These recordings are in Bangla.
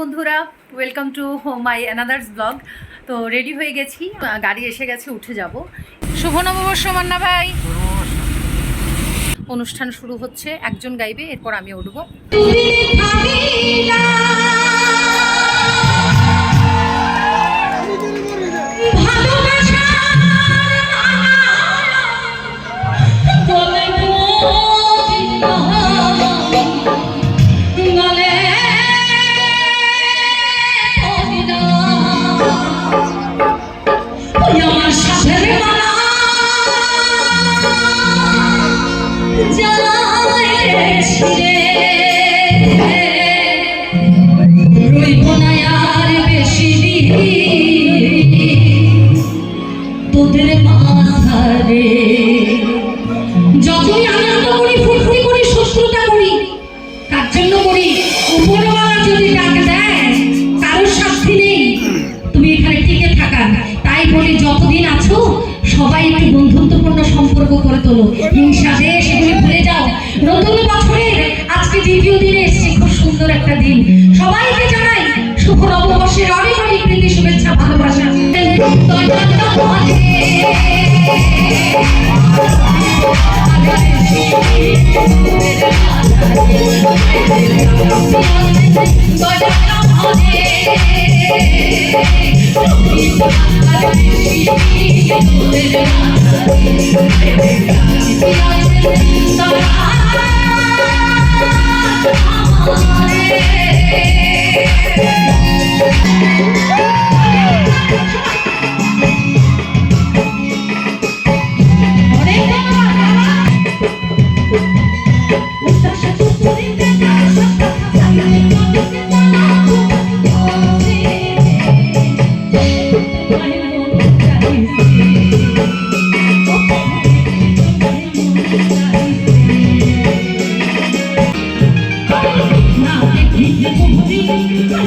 বন্ধুরা welcome to my another's blog তো রেডি হয়ে গেছি গাড়ি এসে গেছে, উঠে যাব। শুভ নববর্ষ, মান্না ভাই। অনুষ্ঠান শুরু হচ্ছে, একজন গাইবে, এরপর আমি উঠবো। দ্বিতীয় দিনে এসছে খুব সুন্দর একটা দিন। সবাইকে জানাই শুভ নববর্ষের অনেক অনেক প্রীতি, শুভেচ্ছা, ভালোবাসা।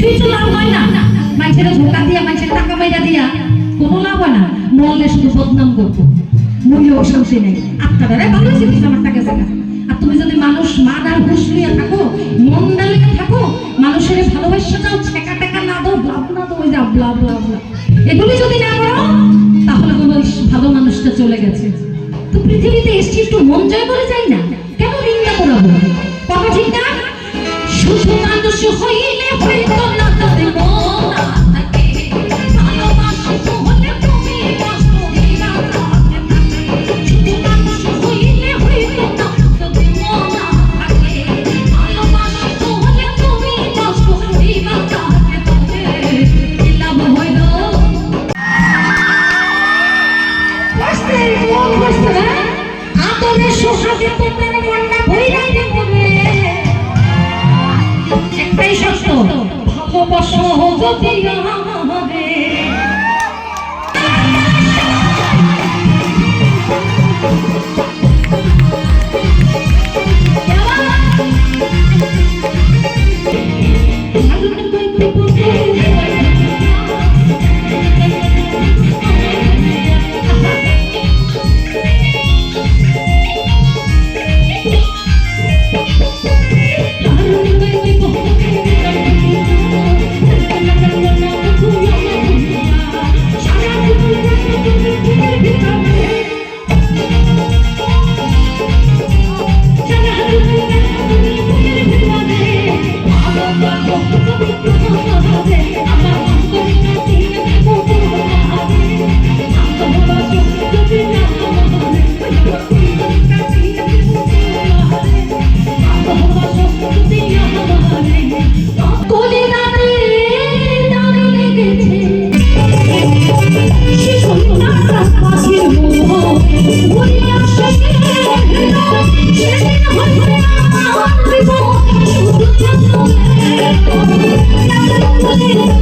কিছুই তো লাভ হয় না। মানুষের ধোকা দিয়া মানুষের টাকা মাইরা দিয়া, কোনো লাভ হয় না। মরলে শুধু বদনাম করব। মূল্য অশান্তি নেই। আপনারা ভালো কিছু আমার টাকা জায়গা? আর তুমি যদি মানুষ মান আর ঘুষ নিয়ে থাকো, মন ডালে থাকো, মানুষের ভালোবাসা যাও ছেকা টেকা না দাও, ব্লাব না দাও, ওই যা ব্লাব ব্লাব এগুলি যদি না করো, তাহলে কোনো ভালো মানুষটা চলে গেছে। তো পৃথিবীতে এসছি একটু মন জয় করে যাই না। কেন নিন্দা করাবো? কথা ঠিক না? শুধু মানুষ হইলে ভালোবাসো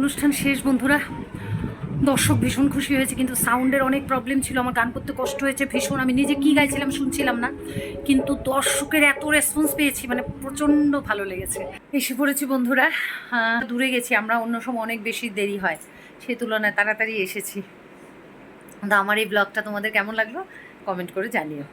অনুষ্ঠান শেষ, বন্ধুরা। দর্শক ভীষণ খুশি হয়েছে, কিন্তু সাউন্ডের অনেক প্রবলেম ছিল, আমার গান করতে কষ্ট হয়েছে, ভীষণ। আমি নিজে কী গাইছিলাম শুনছিলাম না, কিন্তু দর্শকের এত রেসপন্স পেয়েছি মানে প্রচণ্ড ভালো লেগেছে। এসে পড়েছি, বন্ধুরা। দূরে গেছি, আমরা অন্য সময় অনেক বেশি দেরি হয় সেই তুলনায় তাড়াতাড়ি এসেছি। আমার এই ব্লগটা তোমাদের কেমন লাগল? কমেন্ট করে জানিও।